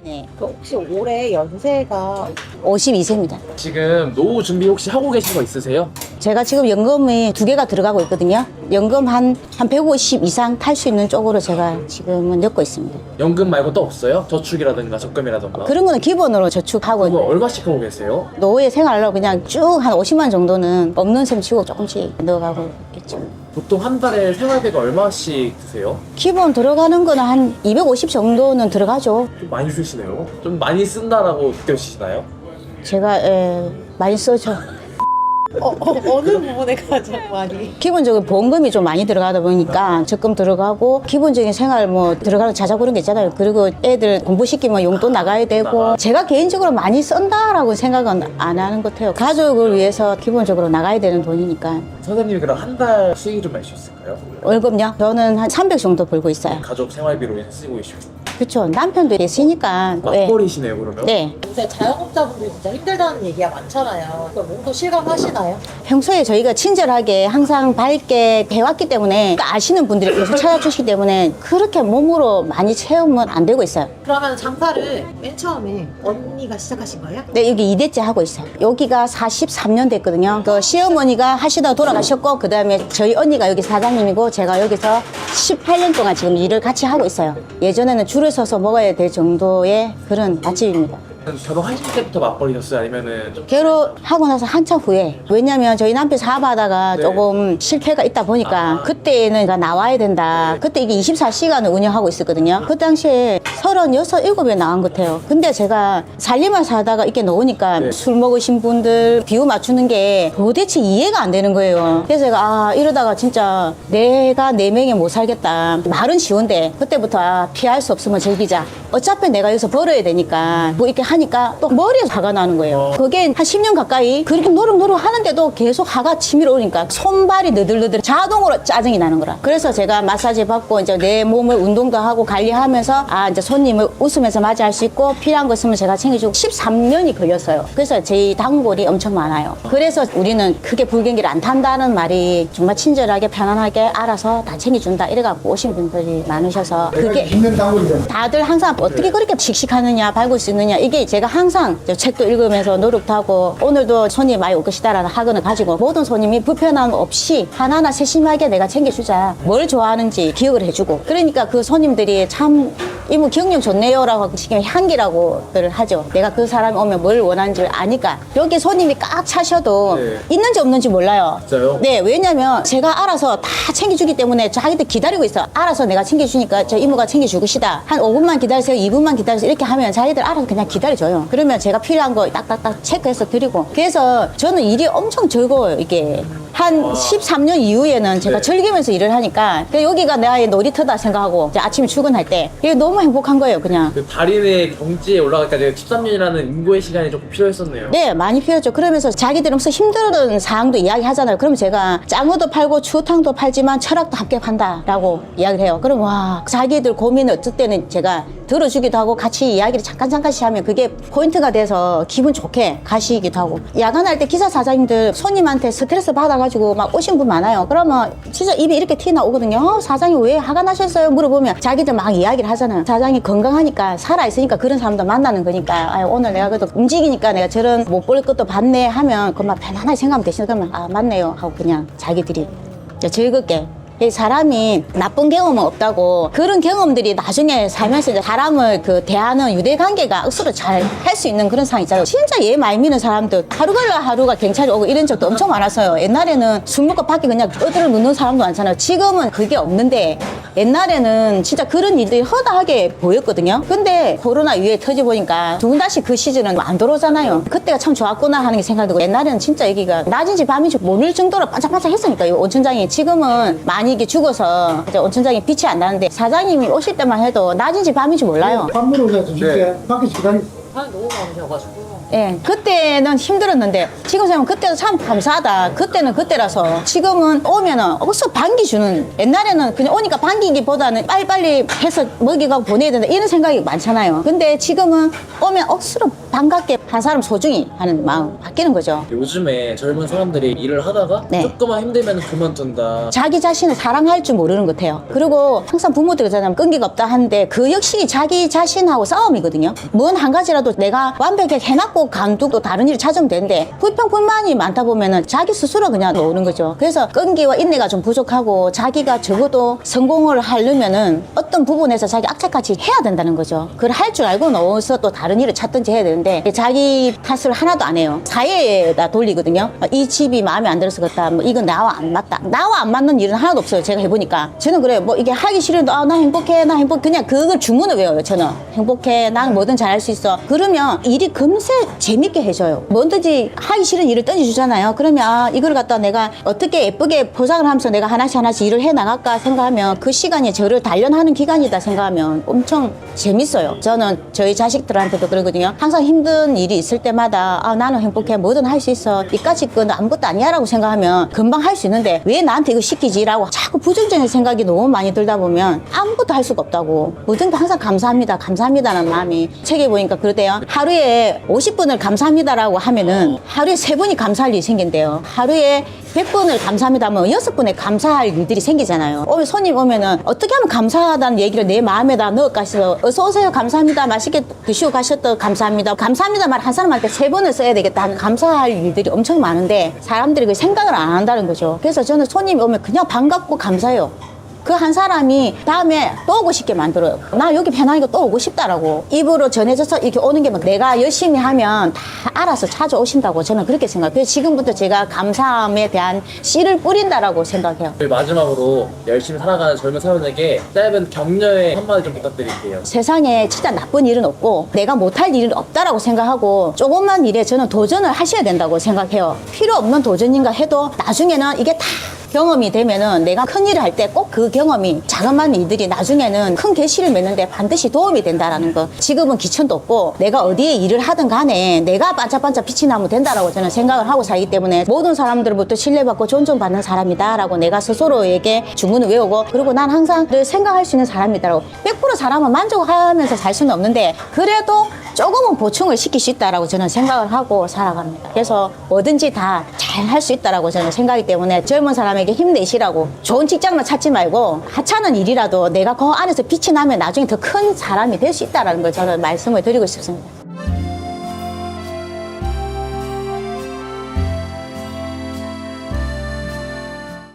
네. 그 혹시 올해 연세가 52세입니다. 지금 노후 준비 혹시 하고 계신 거 있으세요? 제가 지금 연금이 두 개가 들어가고 있거든요. 연금 한, 한 150 이상 탈 수 있는 쪽으로 제가 지금은 넣고 있습니다. 연금 말고 또 없어요? 저축이라든가 적금이라든가 그런 거는 기본으로 저축하고 그거 얼마씩 하고 계세요? 노후에 생활로 그냥 쭉 한 50만 정도는 없는 셈 치고 조금씩 넣어가고 있죠. 보통 한 달에 생활비가 얼마씩 드세요? 기본 들어가는 거는 한 250 정도는 들어가죠. 좀 많이 쓰시네요. 좀 많이 쓴다라고 느껴지시나요? 제가 에, 많이 써죠. 어, 어, 느 부분에 가장 많이 기본적인 보험금이 좀 많이 들어가다 보니까 적금 들어가고 기본적인 생활 뭐 들어가는 자자 그런 게 있잖아요. 그리고 애들 공부시키면 용돈 나가야 되고 제가 개인적으로 많이 쓴다라고 생각은 안 하는 것 같아요. 가족을 위해서 기본적으로 나가야 되는 돈이니까. 선생님이 그럼 한 달 수익 좀알 수 있을까요? 월급요? 저는 한 300 정도 벌고 있어요. 가족 생활비로 쓰고 계시고 그렇죠. 남편도 있으니까. 네. 맞벌이시네요 그러면? 네. 요새 자영업자분들이 진짜 힘들다는 얘기가 많잖아요. 그걸 몸도 실감하시나요? 평소에 저희가 친절하게 항상 밝게 배웠기 때문에 아시는 분들이 계속 찾아주시기 때문에 그렇게 몸으로 많이 체험은 안 되고 있어요. 그러면 장사를 맨 처음에 언니가 시작하신 거예요? 네, 여기 2대째 하고 있어요. 여기가 43년 됐거든요. 그 시어머니가 하시다가 돌아가셨고, 그 다음에 저희 언니가 여기 사장님이고, 제가 여기서 18년 동안 지금 일을 같이 하고 있어요. 예전에는 줄을 서서 먹어야 될 정도의 그런 맛집입니다. 결혼하실 때부터 맞벌이셨어요? 아니면은 좀 결혼하고 나서 한참 후에 왜냐면 저희 남편 사업하다가 네. 조금 실패가 있다 보니까 아. 그때는 나와야 된다 그때 이게 24시간을 운영하고 있었거든요 그 당시에 36, 7에 나온 것 같아요 근데 제가 살림만 사다가 이렇게 놓으니까 네. 술 먹으신 분들 비유 맞추는 게 도대체 이해가 안 되는 거예요 그래서 제가 아 이러다가 진짜 내가 네 명에 못 살겠다 말은 쉬운데 그때부터 아, 피할 수 없으면 즐기자 어차피 내가 여기서 벌어야 되니까 뭐 이렇게 하니까 또 머리에 화가 나는 거예요. 그게 한 10년 가까이 그렇게 노력노력 하는데도 계속 화가 치밀어 오니까 손발이 느들느들 자동으로 짜증이 나는 거라. 그래서 제가 마사지 받고 이제 내 몸을 운동도 하고 관리하면서 아 이제 손님을 웃으면서 맞이할 수 있고 필요한 거 있으면 제가 챙겨주고 13년이 걸렸어요. 그래서 제 단골이 엄청 많아요. 그래서 우리는 크게 불경기를 안 탄다는 말이 정말 친절하게 편안하게 알아서 다 챙겨준다 이래갖고 오신 분들이 많으셔서 그게 힘든 단골이잖아. 다들 항상 어떻게 그렇게 씩씩하느냐 밟을 수 있느냐 이게 제가 항상 저 책도 읽으면서 노력도 하고 오늘도 손님 많이 올 것이다라는 학원을 가지고 모든 손님이 불편함 없이 하나하나 세심하게 내가 챙겨주자 뭘 좋아하는지 기억을 해주고 그러니까 그 손님들이 참 이모 기억력 좋네요라고 하고 지금 향기라고들 하죠 내가 그 사람이 오면 뭘 원하는지 아니까 여기 손님이 꽉 차셔도 네. 있는지 없는지 몰라요 진짜요? 네, 왜냐면 제가 알아서 다 챙겨주기 때문에 자기들 기다리고 있어. 알아서 내가 챙겨주니까 저 이모가 챙겨주고 시다. 한 5분만 기다리세요, 2분만 기다리세요. 이렇게 하면 자기들 알아서 그냥 기다려 줘요. 그러면 제가 필요한 거 딱딱딱 체크해서 드리고. 그래서 저는 일이 엄청 즐거워요, 이게. 한 13년 이후에는 제가 네. 즐기면서 일을 하니까 그 여기가 나의 놀이터다 생각하고 이제 아침에 출근할 때 이게 너무 행복한 거예요, 그냥. 그 달인의 경지에 올라가기까지 13년이라는 인고의 시간이 조금 필요했었네요. 네, 많이 필요했죠. 그러면서 자기들 엄청 힘들었던 사항도 이야기 하잖아요. 그럼 제가 짱어도 팔고 추어탕도 팔지만 철학도 함께 판다라고 이야기를 해요. 그럼 와, 자기들 고민을 어쩔 때는 제가 들어주기도 하고 같이 이야기를 잠깐 잠깐씩 하면 그게 포인트가 돼서 기분 좋게 가시기도 하고 야간할 때 기사 사장님들 손님한테 스트레스 받아가지고 막 오신 분 많아요. 그러면 진짜 입에 이렇게 티 나 오거든요. 어, 사장님 왜 화가 나셨어요? 물어보면 자기들 막 이야기를 하잖아요. 사장이 건강하니까 살아있으니까 그런 사람도 만나는 거니까 아유, 오늘 내가 그래도 움직이니까 내가 저런 못 볼 것도 봤네 하면 그만 편안하게 생각하면 되시는 그러면 아 맞네요 하고 그냥 자기들이 즐겁게 이 사람이 나쁜 경험은 없다고 그런 경험들이 나중에 살면서 이제 사람을 그 대하는 유대 관계가 억수로 잘 할 수 있는 그런 상황 있잖아요. 진짜 얘 많이 미는 사람들 하루갈라 하루가 경찰이 오고 이런 적도 엄청 많았어요. 옛날에는 술 먹고 밖에 그냥 어디를 눕는 사람도 많잖아요. 지금은 그게 없는데 옛날에는 진짜 그런 일들이 허다하게 보였거든요. 근데 코로나 이후에 터져보니까 두 분 다시 그 시즌은 안 들어오잖아요. 그때가 참 좋았구나 하는 게 생각되고 옛날에는 진짜 여기가 낮인지 밤인지 모를 정도로 반짝반짝 했으니까 이 온천장이 지금은 많이 이게 죽어서 이제 온천장에 빛이 안 나는데 사장님이 오실 때만 해도 낮인지 밤인지 몰라요. 밥 먹으러 가서 줄게. 네. 밖에 기다리. 사람이 너무 많으셔가지고 예, 그때는 힘들었는데 지금 생각하면 그때도 참 감사하다. 그때는 그때라서 지금은 오면은 어서 반기 주는 옛날에는 그냥 오니까 반기기보다는 빨리빨리 해서 먹이가 보내야 된다 이런 생각이 많잖아요. 근데 지금은 오면 억수로 반갑게 한 사람 소중히 하는 마음 바뀌는 거죠. 요즘에 젊은 사람들이 일을 하다가 네. 조금만 힘들면 그만둔다. 자기 자신을 사랑할 줄 모르는 것 같아요. 그리고 항상 부모들 그러잖아요. 끈기가 없다 하는데 그 역시 자기 자신하고 싸움이거든요. 뭔 한 가지라도 내가 완벽하게 해놨고 간두고 다른 일을 찾으면 되는데 불평불만이 많다 보면은 자기 스스로 그냥 놓는 거죠. 그래서 끈기와 인내가 좀 부족하고 자기가 적어도 성공을 하려면은 어떤 부분에서 자기 악착같이 해야 된다는 거죠. 그걸 할 줄 알고 넣어서 또 다른 일을 찾든지 해야 되는데 자기 탓을 하나도 안 해요. 사회에다 돌리거든요. 이 집이 마음에 안 들어서 그렇다. 뭐 이건 나와 안 맞다. 나와 안 맞는 일은 하나도 없어요. 제가 해보니까. 저는 그래요. 뭐 이게 하기 싫은데 아, 나 행복해. 나 행복해. 그냥 그걸 주문을 외워요. 저는. 행복해. 난 뭐든 잘할 수 있어. 그러면 일이 금세 재밌게 해줘요. 뭐든지 하기 싫은 일을 던져주잖아요. 그러면 아, 이걸 갖다 내가 어떻게 예쁘게 포장을 하면서 내가 하나씩 하나씩 일을 해 나갈까 생각하면 그 시간이 저를 단련하는 기간이다 생각하면 엄청 재밌어요. 저는 저희 자식들한테도 그러거든요. 항상 힘든 일이 있을 때마다 아, 나는 행복해. 뭐든 할 수 있어. 이까짓 건 아무것도 아니야라고 생각하면 금방 할 수 있는데 왜 나한테 이거 시키지라고 자꾸 부정적인 생각이 너무 많이 들다 보면 아무것도 할 수가 없다고. 뭐든 항상 감사합니다. 감사합니다라는 마음이 책에 보니까 그러대요. 하루에 50분을 감사합니다라고 하면은 하루에 세분이 감사할 일이 생긴대요. 하루에 100분을 감사합니다 하면 6분에 감사할 일들이 생기잖아요. 오면 손님 오면은 어떻게 하면 감사하다는 얘기를 내 마음에다 싶어 어서 오세요. 감사합니다. 맛있게 드시고 가셨다. 감사합니다. 감사합니다 말 한 사람한테 세 번을 써야 되겠다 하는 감사할 일들이 엄청 많은데 사람들이 그 생각을 안 한다는 거죠. 그래서 저는 손님이 오면 그냥 반갑고 감사해요. 그 한 사람이 다음에 또 오고 싶게 만들어요. 나 여기 편하니까 또 오고 싶다라고. 입으로 전해져서 이렇게 오는 게막 내가 열심히 하면 다 알아서 찾아오신다고 저는 그렇게 생각해요. 지금부터 제가 감사함에 대한 씨를 뿌린다라고 생각해요. 저희 마지막으로 열심히 살아가는 젊은 사람에게 짧은 격려의 한마디 좀 부탁드릴게요. 세상에 진짜 나쁜 일은 없고 내가 못할 일은 없다라고 생각하고 조금만 일에 저는 도전을 하셔야 된다고 생각해요. 필요 없는 도전인가 해도 나중에는 이게 다 경험이 되면은 내가 큰 일을 할 때 꼭 그 경험이 자그마한 일들이 나중에는 큰 결실을 맺는데 반드시 도움이 된다라는 거. 지금은 기천도 없고 내가 어디에 일을 하든 간에 내가 반짝반짝 빛이 나면 된다라고 저는 생각을 하고 살기 때문에 모든 사람들부터 신뢰받고 존중받는 사람이다라고 내가 스스로에게 주문을 외우고 그리고 난 항상 늘 생각할 수 있는 사람이다라고 100% 사람은 만족하면서 살 수는 없는데 그래도 조금은 보충을 시킬 수 있다라고 저는 생각을 하고 살아갑니다. 그래서 뭐든지 다 잘 할 수 있다라고 저는 생각하기 때문에 젊은 사람에게 힘내시라고 좋은 직장만 찾지 말고 하찮은 일이라도 내가 그 안에서 빛이 나면 나중에 더 큰 사람이 될 수 있다라는 걸 저는 말씀을 드리고 싶습니다.